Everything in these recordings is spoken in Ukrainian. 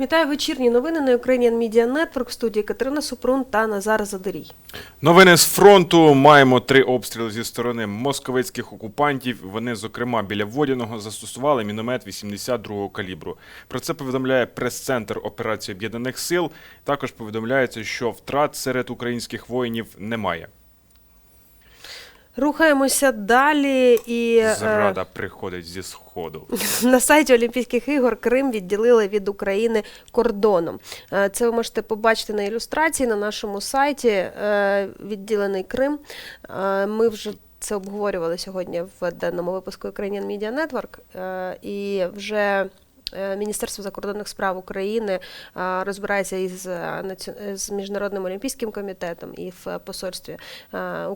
Вітаю вечірні новини на Ukrainian Media Network в студії Катерина Супрун та Назар Задорій. Новини з фронту. Маємо три обстріли зі сторони московицьких окупантів. Вони, зокрема, біля Водяного застосували міномет 82-го калібру. Про це повідомляє прес-центр операції Об'єднаних Сил. Також повідомляється, що втрат серед українських воїнів немає. Рухаємося далі і е, Зрада приходить зі сходу. на сайті Олімпійських ігор Крим відділили від України кордоном. Е, Це ви можете побачити на ілюстрації на нашому сайті. е, Відділений Крим. Е, Ми вже це обговорювали сьогодні в денному випуску Ukrainian Media Network. Е, І вже е, Міністерство закордонних справ України е, розбирається із, е, з міжнародним олімпійським комітетом і в посольстві е,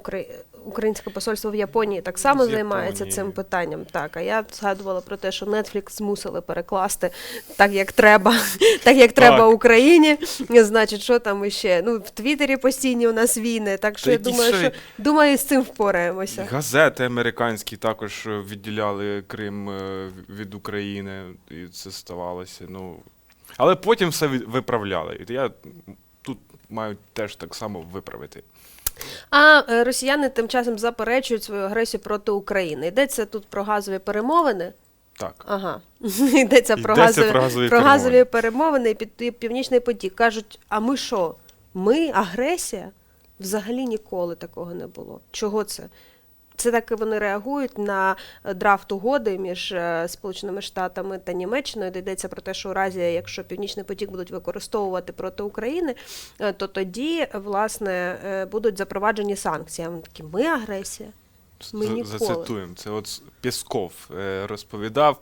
Українське посольство в Японії так само займається цим питанням. Так, а я згадувала про те, що Netflix змусили перекласти так, як треба, так як треба. Україні. Значить, що там іще? Ну, в Твіттері постійні у нас війни, так що Та я думаю, ще- що думаю, з цим впораємося. Газети американські також е, відділяли Крим е, від України, і це ставалося. Ну але потім все виправляли. Я тут маю теж так само виправити. А е, росіяни тим часом заперечують свою агресію проти України. Йдеться тут про газові перемовини. Так. Ага, йдеться про Йдеться газові, про газові про перемовини. газові перемовини і під- Північний потік. Кажуть, а ми що? Ми агресія? Взагалі ніколи такого не було. Чого це? Це так вони реагують на е, драфт угоди між е, Сполученими Штатами та Німеччиною, де йдеться про те, що у разі, якщо Північний потік будуть використовувати проти України, е, то тоді власне будуть запроваджені санкції. Вони такі, ми агресія. Ми ніколи. Зацитуємо. Це от Пісков Пєсков розповідав.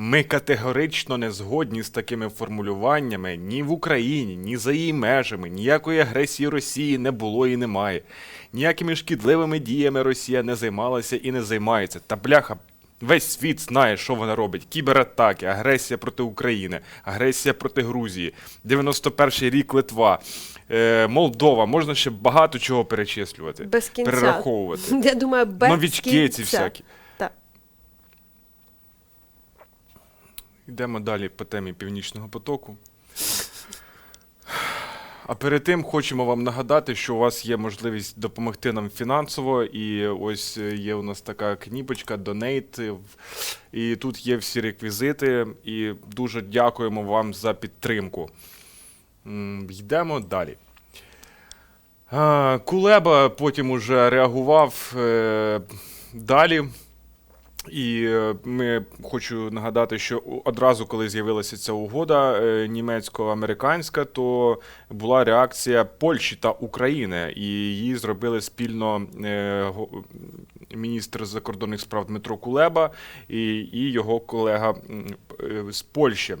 Ми категорично не згодні з такими формулюваннями ні в Україні, ні за її межами. Ніякої агресії Росії не було і немає. Ніякими шкідливими діями Росія не займалася і не займається. Та бляха, весь світ знає, що вона робить. Кібератаки, агресія проти України, агресія проти Грузії, 91-й рік Литва, е, Молдова. Можна ще багато чого перечислювати, Без кінця. перераховувати. Я думаю, без Новічки кінця. ці всякі. Так. Йдемо далі по темі Північного потоку. А перед тим хочемо вам нагадати, що у вас є можливість допомогти нам фінансово. І ось е, є у нас така кніпочка Donate. І тут є всі реквізити. І дуже дякуємо вам за підтримку. Йдемо далі. Кулеба потім уже реагував е, далі. І е, ми хочу нагадати, що одразу, коли з'явилася ця угода е, німецько-американська, то була реакція Польщі та України, і її зробили спільно е, міністр закордонних справ Дмитро Кулеба і, його колега з Польщі.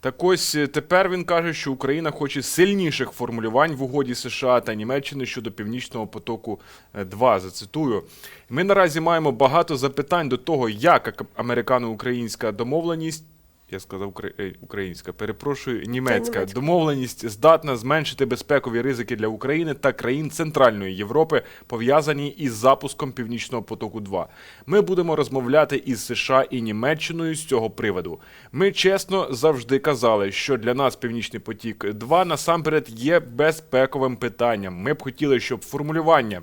Так ось е, тепер він каже, що Україна хоче сильніших формулювань в угоді США та Німеччини щодо Північного потоку 2. Зацитую. Ми наразі маємо багато запитань до того, як американо-українська домовленість. Я сказав е, українська, перепрошую, німецька німецька. домовленість здатна зменшити безпекові ризики для України та країн Центральної Європи, пов'язані із запуском Північного потоку 2. Ми будемо розмовляти із США і Німеччиною з цього приводу. Ми чесно завжди казали, що для нас Північний потік 2 насамперед є безпековим питанням. Ми б хотіли, щоб формулювання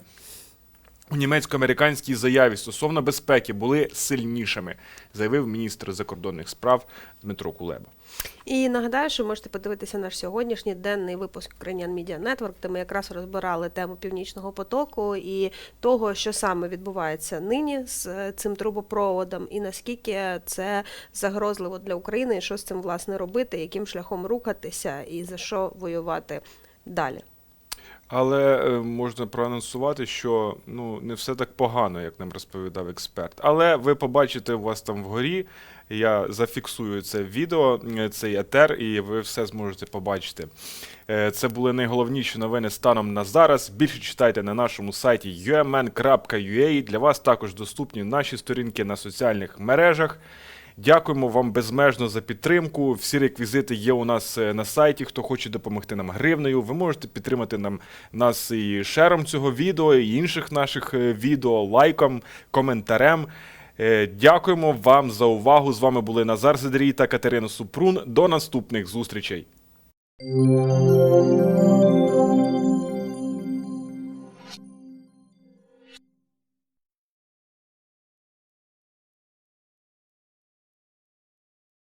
у німецько-американській заяві стосовно безпеки були сильнішими, заявив міністр закордонних справ Дмитро Кулеба. І нагадаю, що можете подивитися наш сьогоднішній денний випуск Ukrainian Media Network, де ми якраз розбирали тему північного потоку і того, що саме відбувається нині з е, цим трубопроводом, і наскільки це загрозливо для України, і що з цим власне робити, яким шляхом рухатися і за що воювати далі. Але е, можна проанонсувати, що ну не все так погано, як нам розповідав експерт. Але ви побачите у вас там вгорі. Я зафіксую це відео, е, цей етер, і ви все зможете побачити. Е, Це були найголовніші новини станом на зараз. Більше читайте на нашому сайті umn.ua. Для вас також доступні наші сторінки на соціальних мережах. Дякуємо вам безмежно за підтримку. Всі реквізити є у нас е, на сайті. Хто хоче допомогти нам гривнею, ви можете підтримати нам нас і шером цього відео, і інших наших е, відео, лайком, коментарем. Е, Дякуємо вам за увагу. З вами були Назар Зидрій та Катерина Супрун. До наступних зустрічей.